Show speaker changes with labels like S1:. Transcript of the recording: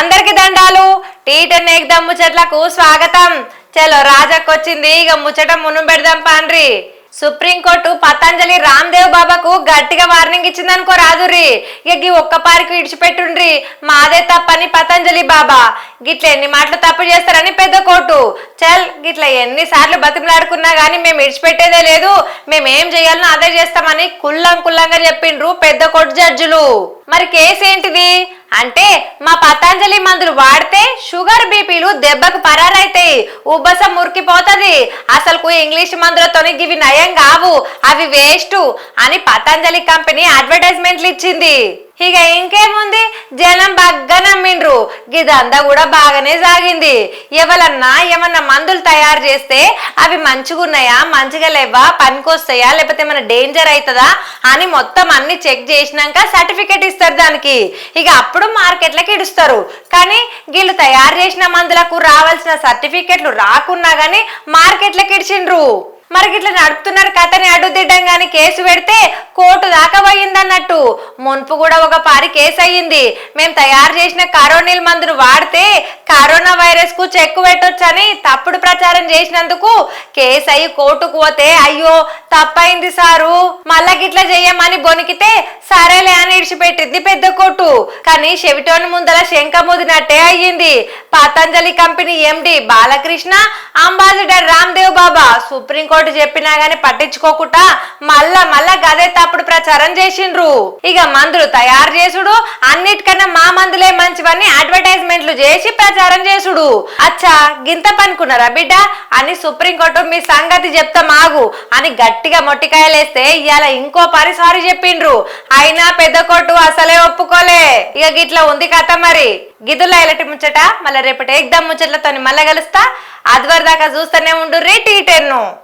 S1: అందరికి దండాలు. టీటన్ ఎగ్దమ్ ముచ్చట్లకు స్వాగతం. చలో రాజాకొచ్చింది. ఇక ముచ్చట మును పెడదాం పాండ్రి. సుప్రీంకోర్టు పతంజలి రామ్దేవ్ బాబాకు గట్టిగా వార్నింగ్ ఇచ్చిందనుకో రాదుర్రి. ఇక గీ ఒక్క పారికి ఇడిచిపెట్టుండ్రి మాదే తప్పని పతంజలి బాబా. గిట్ల ఎన్ని మాటలు తప్పు చేస్తారని పెద్ద కోర్టు చల్ గిట్ల ఎన్నిసార్లు బతిమలాడుకున్నా గానీ మేము ఇడిచిపెట్టేదే లేదు. మేమేం చేయాలనో అదే చేస్తామని కుల్లం కుల్లంగా చెప్పిండ్రు పెద్ద కోర్టు జడ్జులు. మరి కేసు ఏంటిది? అంటే మా పతాంజలి మందులు వాడితే షుగర్ బీపీలు దెబ్బకు పరారైతాయి. ఉబ్బసం మురికిపోతుంది. అసలుకు ఇంగ్లీష్ మందులతోని ఇవి నయం కావు. అవి వేస్ట్ అని పతాంజలి కంపెనీ అడ్వర్టైజ్మెంట్లు ఇచ్చింది. ఇక ఇంకేముంది? జనం బాగా నమ్మిండ్రు గిదంతా కూడా బాగానే సాగింది. ఎవరన్నా ఏమన్నా మందులు తయారు చేస్తే అవి మంచిగా ఉన్నాయా మంచిగా లేవా పనికొస్తాయా? లేకపోతే ఏమైనా డేంజర్ అవుతుందా అని మొత్తం అన్ని చెక్ చేసినాక సర్టిఫికేట్ ఇస్తారు దానికి. ఇక అప్పుడు మార్కెట్లకి ఇడుస్తారు. కానీ వీళ్ళు తయారు చేసిన మందులకు రావాల్సిన సర్టిఫికేట్లు రాకున్నా కానీ మార్కెట్లకి ఇడిచిండ్రు. మరి ఇట్లా నడుపుతున్నారు కథని అడ్డుదిడ్డం గాని కేసు పెడితే కోర్టు దాకా పోయిందన్నట్టు. మున్పు కూడా ఒక పారి కేసు అయ్యింది. మేము తయారు చేసిన కరోనిల్ మందును వాడితే కరోనా వైరస్కు చెక్కు పెట్టొచ్చని తప్పుడు ప్రచారం చేసినందుకు కేసు అయ్యి కోర్టుకు పోతే అయ్యో తప్పైంది సారు. మళ్ళా గిట్లా చెయ్యమని బొనికితే సరేలే అని ఇడిచిపెట్టింది పెద్ద కోర్టు. కానీ చెవిటోని ముందల శంఖ ముదినట్టే అయ్యింది. Patanjali company MD Balakrishna ambassador Ramdev Baba supreme court చెప్పినా గాని పట్టించుకోకుండా మళ్ళా మళ్ళా గదే తప్పుడు ప్రచారం చేసిండ్రు. ఇక మందులు తయారు చేసుడు అన్నిటికన్నా మా మందులే మంచివని అడ్వర్టైజ్మెంట్లు చేసి ప్రచారం చేసుడు. అచ్చా గింత పనుకున్నారా బిడ్డ? అని సుప్రీంకోర్టు మీ సంగతి చెప్తా మాగు అని గట్టిగా మొట్టికాయలేస్తే ఇవాళ ఇంకో పని సారీ చెప్పిండ్రు. అయినా పెద్ద కోర్టు అసలే ఒప్పుకోలే. ఇక గిట్లా ఉంది కథ మరి. గిదుల ఎలటి ముచ్చట మళ్ళీ రేపటి ఎగ్దాం ముచ్చట్లతో మళ్ళీ కలుస్తా. అదివరదాకా చూస్తూనే ఉండు రే టీ టెన్ను.